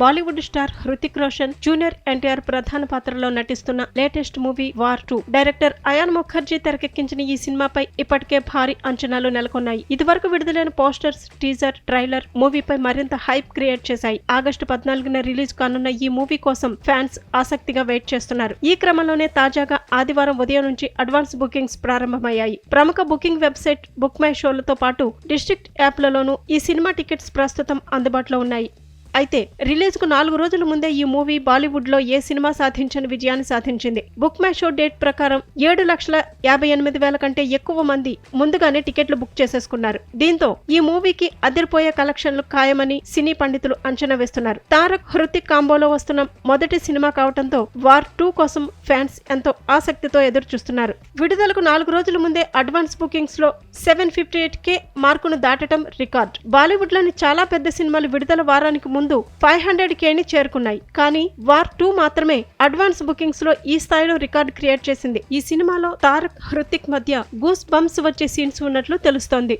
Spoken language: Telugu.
Bollywood star Hrithik Roshan junior NTR ప్రధాన పాత్రలో నటిస్తున్న latest movie war two. Director Ayan Mukerji తెరకెక్కించిన ఈ సినిమాపై ఇప్పటికే భారీ అంచనాలు నెలకొన్నాయి. ఇదివరకు విడుదలైన పోస్టర్స్ టీజర్ ట్రైలర్ మూవీపై మరింత హైప్ క్రియేట్ చేశాయి. ఆగస్టు పద్నాలుగున రిలీజ్ కానున్న ఈ మూవీ కోసం ఫ్యాన్స్ ఆసక్తిగా వెయిట్ చేస్తున్నారు. ఈ క్రమంలోనే తాజాగా ఆదివారం ఉదయం నుంచి అడ్వాన్స్ బుకింగ్స్ ప్రారంభమయ్యాయి. ప్రముఖ బుకింగ్ వెబ్సైట్ బుక్ మై షోలతో పాటు డిస్ట్రిక్ట్ యాప్లలోనూ ఈ సినిమా టికెట్స్ ప్రస్తుతం అందుబాటులో ఉన్నాయి. అయితే రిలీజ్కు నాలుగు రోజుల ముందే ఈ మూవీ బాలీవుడ్లో ఏ సినిమా సాధించని విజయాన్ని సాధించింది? బుక్ మై షో డేట్ ప్రకారం ఏడు లక్షల యాభై ఎనిమిది వేల కంటే ఎక్కువ మంది ముందుగానే టికెట్లు బుక్ చేసేసుకున్నారు. దీంతో ఈ మూవీకి అదిరిపోయే కలెక్షన్లు ఖాయమని సినీ పండితులు అంచనా వేస్తున్నారు. తారక్ హృతిక్ కాంబోలో వస్తున్న మొదటి సినిమా కావడంతో వార్ టూ కోసం ఫ్యాన్స్ ఎంతో ఆసక్తితో ఎదురు చూస్తున్నారు విడుదలకు నాలుగు రోజుల ముందే అడ్వాన్స్ బుకింగ్స్లో సెవెన్ ఫిఫ్టీ ఎయిట్ కే మార్కును దాటడం రికార్డ్. బాలీవుడ్లోని చాలా పెద్ద సినిమాలు విడుదల వారానికి ముందు ఫైవ్ హండ్రెడ్ కేని చేరుకున్నాయి. కానీ వార్ టూ మాత్రమే అడ్వాన్స్ బుకింగ్స్లో ఈ స్థాయిలో రికార్డ్ క్రియేట్ చేసింది. ఈ సినిమాలో తారక్ హృతిక్ మధ్య గూస్ బంప్స్ వచ్చే సీన్స్ ఉన్నట్లు తెలుస్తోంది.